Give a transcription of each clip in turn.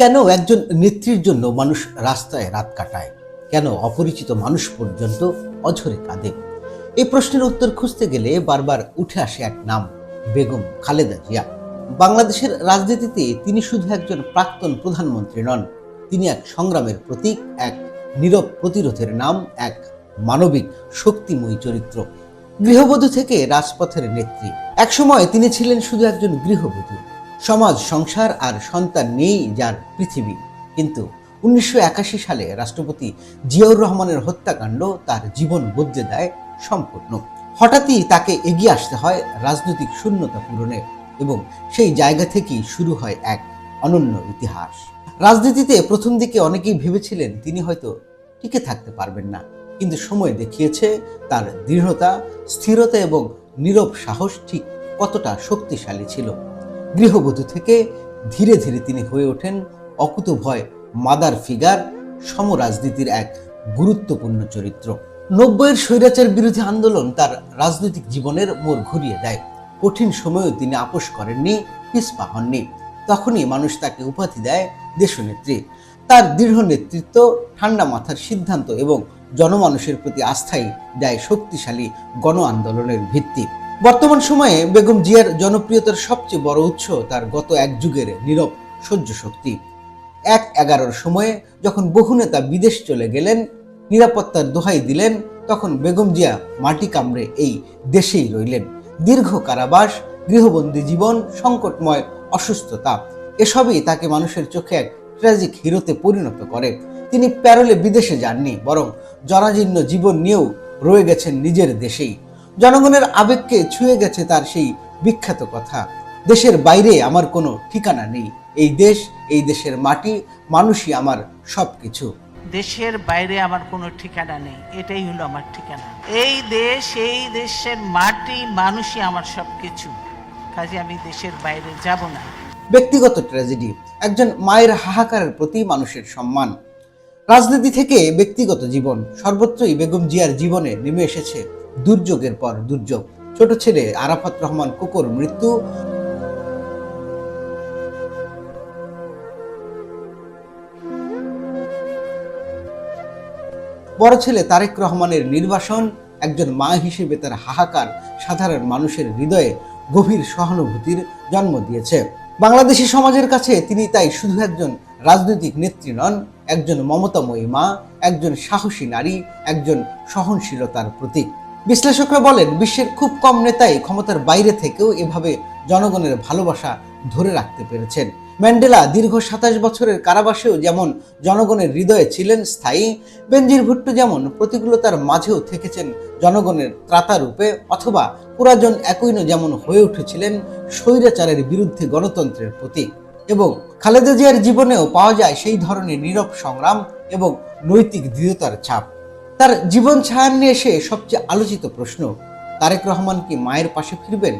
কেন একজন নেত্রীর জন্য মানুষ রাস্তায় রাত কাটায়? কেন অপরিচিত মানুষ পর্যন্ত অঝরে কাঁদে? এই প্রশ্নের উত্তর খুঁজতে গেলে বারবার উঠে আসে এক নাম, বেগম খালেদা জিয়া। বাংলাদেশের রাজনীতিতে তিনি শুধু একজন প্রাক্তন প্রধানমন্ত্রী নন, তিনি এক সংগ্রামের প্রতীক, এক নীরব প্রতিরোধের নাম, এক মানবিক শক্তিময়ী চরিত্র। গৃহবধূ থেকে রাজপথের নেত্রী। একসময় তিনি ছিলেন শুধু একজন গৃহবধূ। সমাজ, সংসার আর সন্তান নেই যার পৃথিবী। কিন্তু উনিশশো একাশি সালে রাষ্ট্রপতি জিয়াউর রহমানের হত্যাকাণ্ড তার জীবন বদলে দেয় সম্পূর্ণ। হঠাৎই তাকে এগিয়ে আসতে হয় রাজনৈতিক শূন্যতা পূরণে এবং সেই জায়গা থেকেই শুরু হয় এক অনন্য ইতিহাস। রাজনীতিতে প্রথম দিকে অনেকেই ভেবেছিলেন তিনি হয়তো টিকে থাকতে পারবেন না, কিন্তু সময় দেখিয়েছে তার দৃঢ়তা, স্থিরতা এবং নীরব সাহস ঠিক কতটা শক্তিশালী ছিল। গৃহবধূ থেকে ধীরে ধীরে তিনি হয়ে ওঠেন অকুতভয় মাদার ফিগার, সমরাজনীতির এক গুরুত্বপূর্ণ চরিত্র। নব্বইয়ের স্বৈরাচার বিরোধী আন্দোলন তার রাজনৈতিক জীবনের মোড় ঘুরিয়ে দেয়। কঠিন সময়েও তিনি আপোষ করেননি, পিছপা হননি। তখনই মানুষ তাকে উপাধি দেয় দেশনেত্রী। তার দৃঢ় নেতৃত্ব, ঠান্ডা মাথার সিদ্ধান্ত এবং জনমানুষের প্রতি আস্থাই দেয় শক্তিশালী গণ আন্দোলনের ভিত্তি। বর্তমান সময়ে বেগম জিয়ার জনপ্রিয়তার সবচেয়ে বড় উৎস তার গত এক যুগের নীরব সহ্য শক্তি। এক এগারোর সময়ে যখন বহু নেতা বিদেশ চলে গেলেন, নিরাপত্তার দোহাই দিলেন, তখন বেগম জিয়া মাটি কামড়ে এই দেশেই রইলেন। দীর্ঘ কারাবাস, গৃহবন্দী জীবন, সংকটময় অসুস্থতা, এসবই তাকে মানুষের চোখে এক ট্র্যাজিক হিরোতে পরিণত করে। তিনি প্যারোলে বিদেশে যাননি, বরং জরাজীর্ণ জীবন নিয়েও রয়ে গেছেন নিজের দেশেই। জনগণের আবেগকে ছুঁয়ে গেছে তার সেই বিখ্যাত কথা। দেশের বাইরে আমার কোনো ঠিকানা নেই। এই দেশ এই দেশের মাটি মানুষই আমার সব কিছু দেশের বাইরে আমার কোনো ঠিকানা নেই। এটাই হলো আমার ঠিকানা। এই দেশ এই দেশের মাটি মানুষই আমার সব কিছু কাজে আমি দেশের বাইরে যাব না। ব্যক্তিগত ট্র্যাজেডি একজন মায়ের হাহাকারের প্রতি মানুষের সম্মান। রাজনীতি থেকে ব্যক্তিগত জীবন সর্বত্রই বেগম জিয়ার জীবনে নেমে এসেছে দুর্যোগের পর দুর্যোগ। ছোট ছেলে আরাফাত রহমান কুকুর, মৃত্যু বড় ছেলে তারেক রহমানের নির্বাসন একজন মা হিসেবে তার হাহাকার সাধারণ মানুষের হৃদয়ে গভীর সহানুভূতির জন্ম দিয়েছে। বাংলাদেশি সমাজের কাছে তিনি তাই শুধু একজন রাজনৈতিক নেত্রী নন, একজন মমতাময়ী মা, একজন সাহসী নারী, একজন সহনশীলতার প্রতীক। বিশ্লেষকরা বলেন, বিশ্বের খুব কম নেতাই ক্ষমতার বাইরে থেকেও এভাবে জনগণের ভালোবাসা ধরে রাখতে পেরেছেন। ম্যান্ডেলা দীর্ঘ সাতাশ বছরের কারাবাসেও যেমন জনগণের হৃদয়ে ছিলেন স্থায়ী, বেনজির ভুট্টো যেমন প্রতিকূলতার মাঝেও থেকেছেন জনগণের ত্রাতা রূপে অথবা পুরাজন একইনো যেমন হয়ে উঠেছিলেন স্বৈরাচারের বিরুদ্ধে গণতন্ত্রের প্রতীক। এবং খালেদা জিয়ার জীবনেও পাওয়া যায় সেই ধরনের নীরব সংগ্রাম এবং নৈতিক দৃঢ়তার ছাপ। তার জীবন ছায়ান নিয়ে এসে সবচেয়ে আলোচিত প্রশ্ন, তারেক রহমান কি মায়ের পাশে ফিরবেন?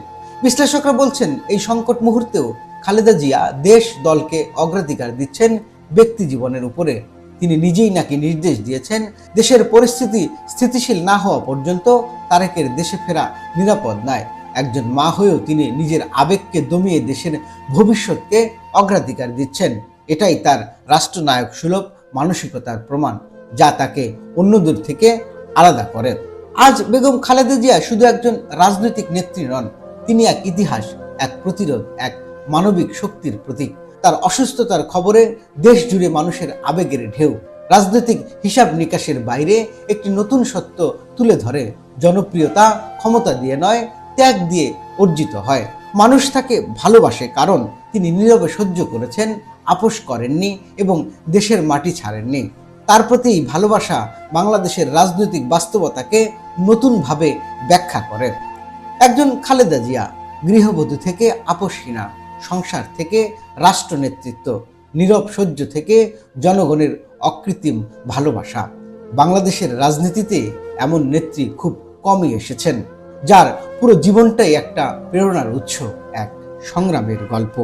বিশ্লেষকরা বলছেন, এই সংকট মুহূর্তেও খালেদা জিয়া দেশ দলকে অগ্রাধিকার দিচ্ছেন ব্যক্তি জীবনের উপরে। তিনি নিজেই নাকি নির্দেশ দিয়েছেন, দেশের পরিস্থিতি স্থিতিশীল না হওয়া পর্যন্ত তারেকের দেশে ফেরা নিরাপদ নয়। একজন মা হয়েও তিনি নিজের আবেগকে দমিয়ে দেশের ভবিষ্যৎকে অগ্রাধিকার দিচ্ছেন। এটাই তার রাষ্ট্রনায়ক সুলভ মানসিকতার প্রমাণ। যা তাকে অন্যদের থেকে আলাদা করে। আজ বেগম খালেদা জিয়া শুধু একজন রাজনৈতিক নেত্রী নন, তিনি এক ইতিহাস, এক প্রতিরোধ, এক মানবিক শক্তির প্রতীক। তার অসুস্থতার খবরে দেশ জুড়ে মানুষের আবেগের ঢেউ, রাজনৈতিক হিসাব নিকাশের বাইরে একটি নতুন সত্য তুলে ধরে। জনপ্রিয়তা ক্ষমতা দিয়ে নয়, ত্যাগ দিয়ে অর্জিত হয়। মানুষ তাকে ভালোবাসে কারণ তিনি নীরবে সহ্য করেছেন, আপোষ করেননি এবং দেশের মাটি ছাড়েননি। তার প্রতি ভালোবাসা বাংলাদেশের রাজনৈতিক বাস্তবতাকে নতুনভাবে ব্যাখ্যা করে একজন খালেদা জিয়া, গৃহবধূ থেকে আপোষহীনা সংসার থেকে রাষ্ট্র নেতৃত্ব নীরব সহ্য থেকে জনগণের অকৃত্রিম ভালোবাসা। বাংলাদেশের রাজনীতিতে এমন নেত্রী খুব কমই এসেছেন, যার পুরো জীবনটাই একটা প্রেরণার উৎস, এক সংগ্রামের গল্প।